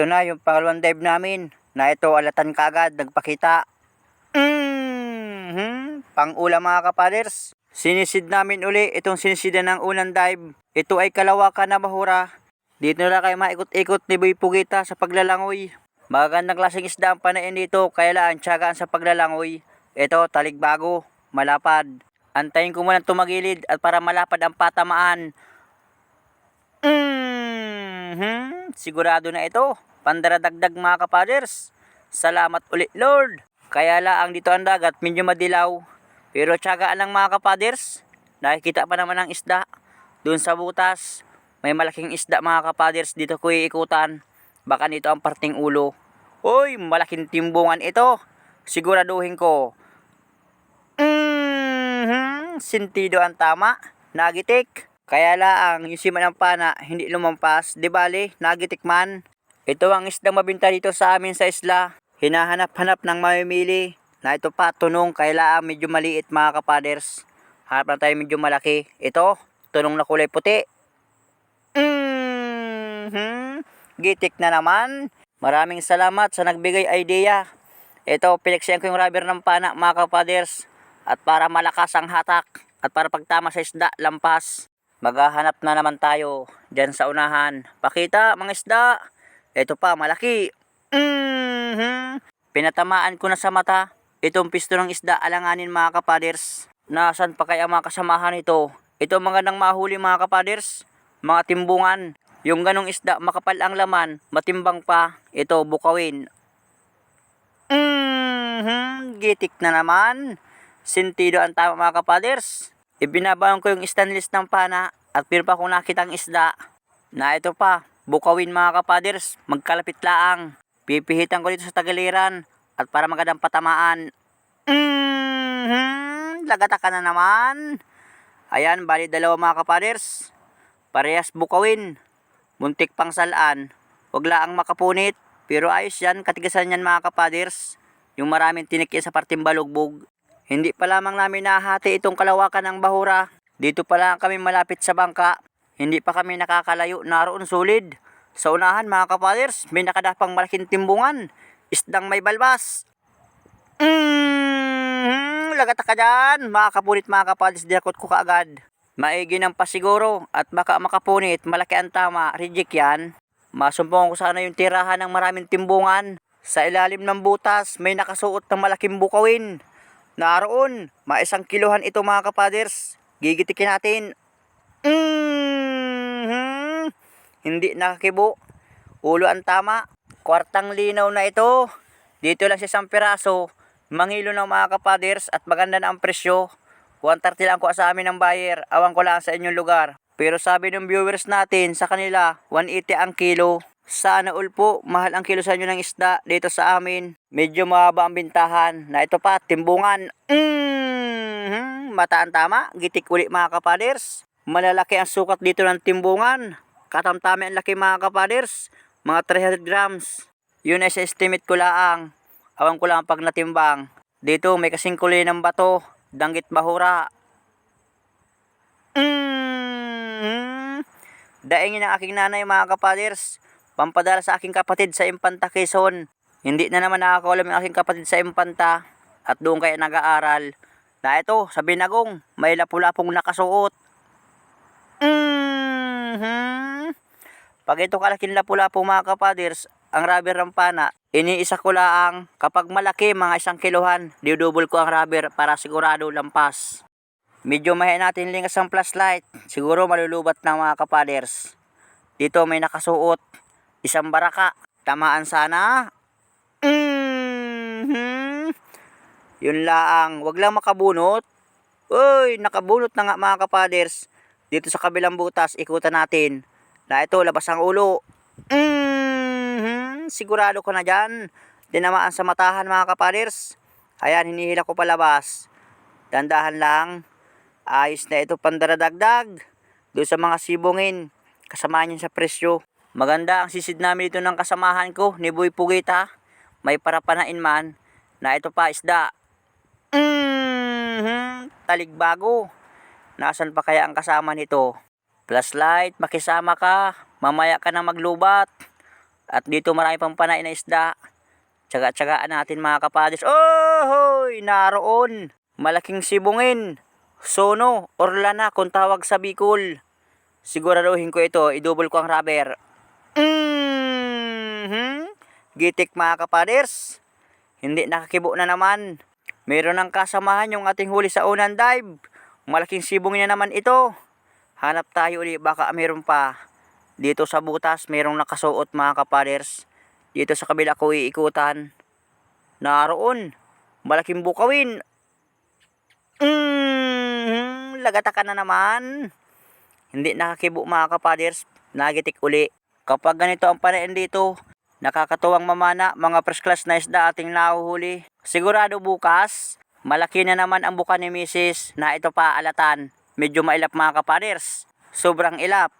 Ito na yung pangalawang dive namin na ito alatan kagad nagpakita. Mm-hmm. Pang ulam mga kapaders. Sinisid namin uli itong sinisidan ng unang dive. Ito ay kalawakan na bahura. Dito na kayo maikot-ikot ni Boy Pugita sa paglalangoy. Magandang klaseng isda ang panain dito kaya laan tiyagaan sa paglalangoy. Ito taligbago, malapad. Antayin ko muna tumagilid at para malapad ang patamaan. Mhm. Sigurado na ito. Pandaradagdag mga kapaders. Salamat ulit Lord. Kaya laang dito ang dagat medyo madilaw. Pero tiyagaan lang mga kapaders. Nakikita pa naman ang isda. Doon sa butas. May malaking isda mga kapaders dito ko iikutan. Baka nito ang parting ulo. Uy, malaking timbungan ito. Siguraduhin ko. Mhm. Sintido ang tama. Nagitik. Kaya laang yung sima ng pana hindi lumampas. Di bali, nagitik man. Ito ang isdang mabinta dito sa amin sa isla. Hinahanap-hanap ng mamimili. Na ito pa, tunong, kailangan medyo maliit mga kapaders. Hanap na tayo medyo malaki. Ito, tunong na kulay puti. Mhm. Gitik na naman. Maraming salamat sa nagbigay idea. Ito, pinaksiyan ko yung rubber ng pana mga kapaders. At para malakas ang hatak. At para pagtama sa isda, lampas. Maghahanap na naman tayo dyan sa unahan. Pakita, mga isda. Ito pa, malaki. Mhm. Pinatamaan ko na sa mata. Itong pisto ng isda, alanganin mga kapaders. Nasaan pa kaya mga kasamahan ito? Ito mga nang mahuli mga kapaders. Mga timbungan. Yung ganong isda, makapal ang laman, matimbang pa. Ito, bukawin. Mhm, gitik na naman. Sentido ang tama mga kapaders. Ibinabaon ko yung stainless ng pana at pero pa kung nakita ang isda. Na ito pa, bukawin mga kapaders, magkalapit laang. Pipihitan ko dito sa tagiliran at para magandang patamaan. Mhm, lagata ka na naman. Ayan, bali dalawa mga kapaders. Parehas bukawin. Muntik pang salaan. Huwag laang makapunit. Pero ayos yan, katigasan yan mga kapaders. Yung maraming tinikya sa parting balugbog. Hindi pa lamang namin nahati itong kalawakan ng bahura. Dito pa lang kami malapit sa bangka. Hindi pa kami nakakalayo naroon sulid. Sa unahan mga kapaders, may nakadapang malaking timbungan. Isdang may balbas. Mm, lagata ka dyan. Makakapunit mga kapaders, dinakot ko kaagad. Maigi ng pasiguro at baka makapunit, malaki ang tama, reject yan. Masumpong ko sana yung tirahan ng maraming timbungan. Sa ilalim ng butas, may nakasuot ng malaking bukawin. Naroon, maisang kiluhan ito mga kapaders. Gigitikin natin. Mhm. Hindi nakakibo. Ulo ang tama. Kwartang linaw na ito. Dito lang sa isang piraso. Mangilo ng mga kapaders at maganda na ang presyo. 130 lang ko sa amin ng buyer. Awan ko lang sa inyong lugar. Pero sabi ng viewers natin sa kanila, 180 ang kilo. Sana all po, mahal ang kilo sa inyo ng isda dito sa amin. Medyo mababa ang bintahan. Na ito pa, timbungan. Mm-hmm. Mata ang tama, gitik uli mga kapaders. Malalaki ang sukat dito ng timbungan. Katamtami ang laki mga kapaders. Mga 300 grams. Yun ay sa estimate ko laang. Awan ko lang pag natimbang. Dito may kasing kulay ng bato. Danggit bahura. Mm-hmm. Daingin ang aking nanay mga kapaders. Pampadala sa aking kapatid sa Impanta Quezon. Hindi na naman nakakaulam yung aking kapatid sa Impanta. At doon kaya nag-aaral. Na ito, sa binagong, may lapu-lapong nakasuot. Mhm. Pag ito kalaking lapu-lapo mga kapaders, ang rubber ng pana, iniisa ko laang kapag malaki mga isang kilohan, didouble ko ang rubber para sigurado lampas. Medyo mahin natin lingas ang flashlight, siguro malulubat ng mga kapaders. Dito may nakasuot, isang baraka, tamaan sana. Mhm. Yun laang, wag lang makabunot. Uy, nakabunot na nga mga kapaders. Dito sa kabilang butas, ikutan natin. Na ito, labas ang ulo. Mhm, sigurado ko na dyan. Dinamaan sa matahan mga kapaders. Ayan, hinihila ko palabas. Dandahan lang. Ayos na ito pandaradagdag. Doon sa mga sibungin. Kasama niyan sa presyo. Maganda ang sisid namin dito ng kasamahan ko ni Boy Pugita. May parapanain man na ito pa isda. Mhm, taligbago. Nasaan pa kaya ang kasama nito? Flashlight, makisama ka. Mamaya ka na maglubat. At dito marami pang panay na isda. Tsaga-tsagaan natin mga kapaders. Oh, hoy, naroon. Malaking sibungin. Sono, orlana kung tawag sa Bicol. Siguraduhin ko ito, idouble ko ang rubber. Mhm. Gitik mga kapaders. Hindi nakakibo na naman. Meron ng kasamahan yung ating huli sa unang dive. Malaking sibungin na naman ito. Hanap tayo ulit, baka meron pa. Dito sa butas, merong nakasuot mga kapaders. Dito sa kabila ko iikutan. Naroon, malaking bukawin. Mm, lagata ka na naman. Hindi nakakibo mga kapaders, nagitik uli. Kapag ganito ang parain dito, nakakatuwang mamana mga first class na isda ating nahuhuli. Sigurado bukas, malaki na naman ang buka ni Mrs. na ito pa alatan. Medyo mailap mga kapaders. Sobrang ilap.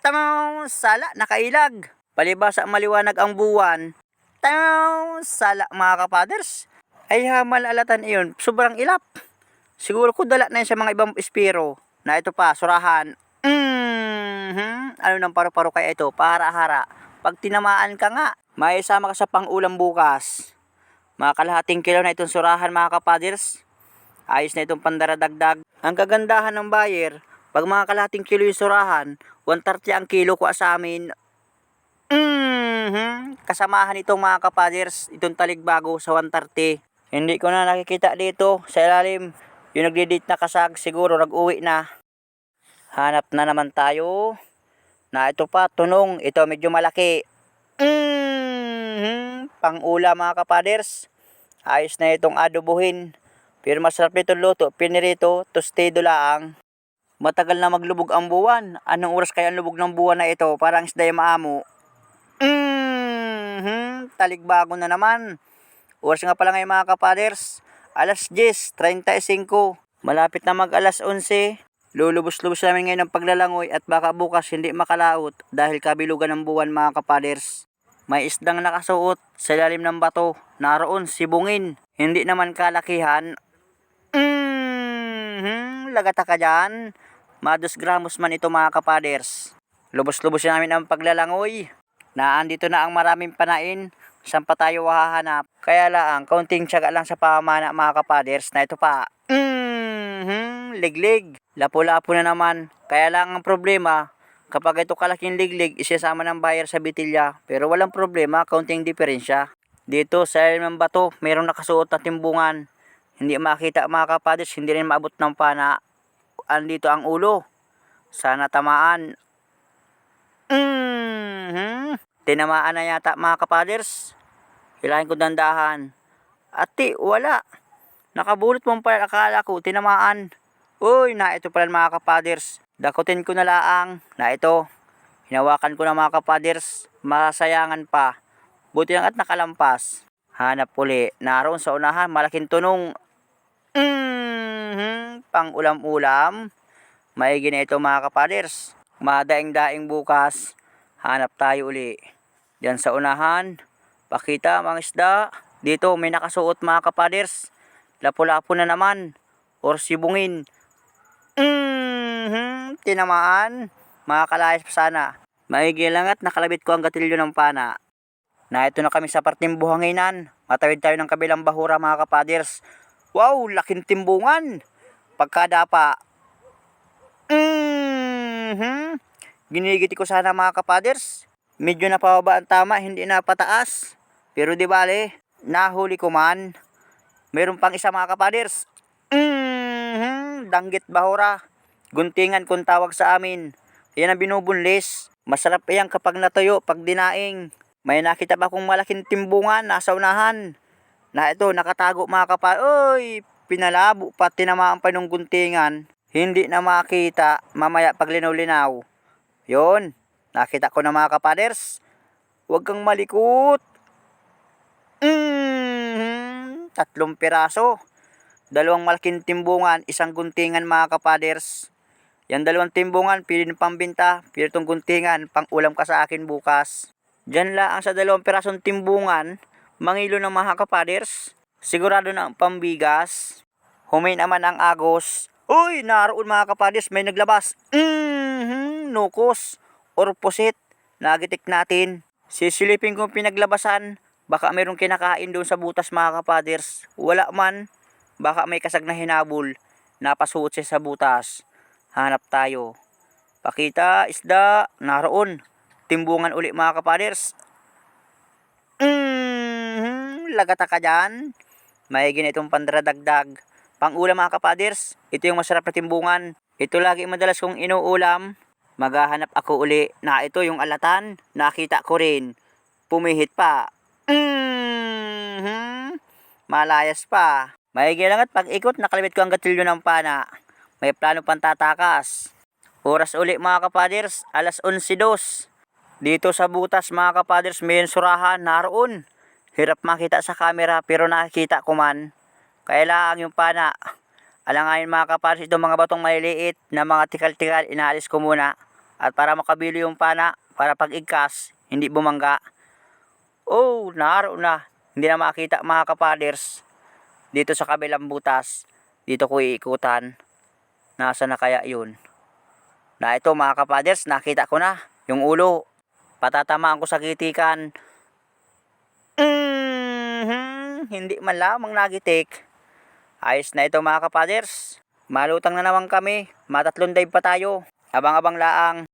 Tamaw, sala, nakailag. Palibasa maliwanag ang buwan. Tamaw, sala mga kapaders. Ay hamal alatan iyon, sobrang ilap. Siguro ko dala na yun sa mga ibang espiro na ito pa, surahan. Mhm. Ano nang paru-paro kaya ito? Para hara. Pag tinamaan ka nga, may isama ka sa pang-ulam bukas. Mga kalahating kilo na itong surahan mga kapaders. Ayos na itong pandaradagdag. Ang kagandahan ng buyer, pag mga kalahating kilo yung surahan, 130 ang kilo ko sa amin. Mhm. Kasamahan itong mga kapaders, itong taligbago sa 130. Hindi ko na nakikita dito sa ilalim. Yung nagdidate na kasag, siguro nag-uwi na. Hanap na naman tayo. Na ito pa, tunong. Ito medyo malaki. Mhm. Pang-ula mga kapaders. Ayos na itong adobuhin. Pero masarap nito luto. Pinirito, tostido laang. Matagal na maglubog ang buwan. Anong oras kaya ang lubog ng buwan na ito? Parang isda yung maamo. Mhm. Taligbago na naman. Oras nga pala ngayon mga kapaders. Alas 10.35. Malapit na mag alas 11. Lulubos-lubos namin ngayon ng paglalangoy at baka bukas hindi makalaot dahil kabilugan ng buwan mga kapaders. May isdang nakasuot sa lalim ng bato. Naroon sibungin. Hindi naman kalakihan. Mhm. Lagata ka dyan. Mados gramos man ito mga kapaders. Lubos-lubos namin ang paglalangoy. Naandito na ang maraming panain. Saan pa tayo hahanap? Kaya lang, kaunting tiyaga lang sa pamana mga kapaders na ito pa. Mhm, liglig. Lapo-lapo na naman. Kaya lang ang problema, kapag ito kalaking liglig, isasama ng buyer sa bitilya. Pero walang problema, kaunting diferensya. Dito sa ilalim ng bato, mayroong nakasuot na timbungan. Hindi makita mga kapaders, hindi rin maabot ng pana. Andito ang ulo. Sana tamaan. Mhm. Tinamaan na yata mga kapaders. Hilahin ko dandahan. Ati, wala. Nakabulot mo pala akala ko, tinamaan. Uy, na ito pala mga kapaders. Dakutin ko na laang na ito. Hinawakan ko na mga kapaders. Masayangan pa. Buti lang at nakalampas. Hanap uli. Naroon sa unahan, malaking tunong. Mhm. Pang ulam-ulam. Maigi na ito mga kapaders. Madaing-daing bukas. Hanap tayo uli. Diyan sa unahan. Pakita mga isda. Dito may nakasuot mga kapaders. Lapo-lapo na naman. Or sibungin. Mhm. Tinamaan. Mga kalayas pa sana. Maigi lang at nakalabit ko ang gatilyo ng pana. Na ito na kami sa parting buhanginan. Matawid tayo ng kabilang bahura mga kapaders. Wow, laking timbungan. Pagkadapa. Mhm. Ginigiti ko sana mga kapaders. Medyo napababa ang tama, hindi na pataas. Pero di bale, nahuli ko man. Meron pang isa mga kapaders. Mhm. Danggit bahura. Guntingan kung tawag sa amin. Yan ang binubunlis. Masarap yan kapag natuyo, pag dinaing. May nakita pa akong malaking timbungan nasa unahan. Na ito, nakatago mga kapal. Uy, pinalabo pa tinamaan pa ng guntingan. Hindi na makita mamaya pag linaw-linaw. Yun, nakita ko na mga kapaders. Huwag kang malikot. Mm, tatlong piraso. Dalawang malaking timbungan, isang guntingan mga kapaders. Yan dalawang timbungan, pili ng pambinta, pili itong guntingan, pang ulam ka sa akin bukas. Diyan lang sa dalawang pirasong timbungan, mangilo ng mga kapaders. Sigurado na ang pambigas. Humay naman ang agos. Uy, naroon mga kapaders, may naglabas. Mhm, nukos or pusit. Nagitik natin. Sisilipin kong pinaglabasan. Baka mayroong kinakain doon sa butas mga kapaders. Wala man. Baka may kasag na hinabol. Napasuot siya sa butas. Hanap tayo. Pakita, isda, naroon. Timbungan uli mga kapaders. Mm, lagata ka dyan. May itong pandradagdag. Pang-ulam mga kapaders, ito yung masarap na timbungan. Ito lagi madalas kong inuulam. Maghahanap ako uli na ito yung alatan. Nakita ko rin. Pumihit pa. Mm, malayas pa. May lang at pag-ikot, nakalibit ko ang gatilyo ng pana. May plano pang tatakas. Oras uli mga kapaders, alas 11.02. Dito sa butas mga kapaders, may surahan naroon. Hirap makita sa camera pero nakikita ko man. Kaya lang yung pana. Alangayin mga kapaders, itong mga batong maliliit na mga tikal-tikal, inaalis ko muna. At para makabilo yung pana, para pag igkas, hindi bumangga. Oh, naroon na. Hindi na makita mga kapaders. Dito sa kabilang butas, dito ko iikutan. Nasa na kaya yun? Na ito mga kapaders, nakita ko na. Yung ulo, patatamaan ko sa kitikan. Mhm, hindi man lamang nagitik. Ayos na ito mga kapaders. Malutang na naman kami. Matatlong dive pa tayo. Abang-abang laang.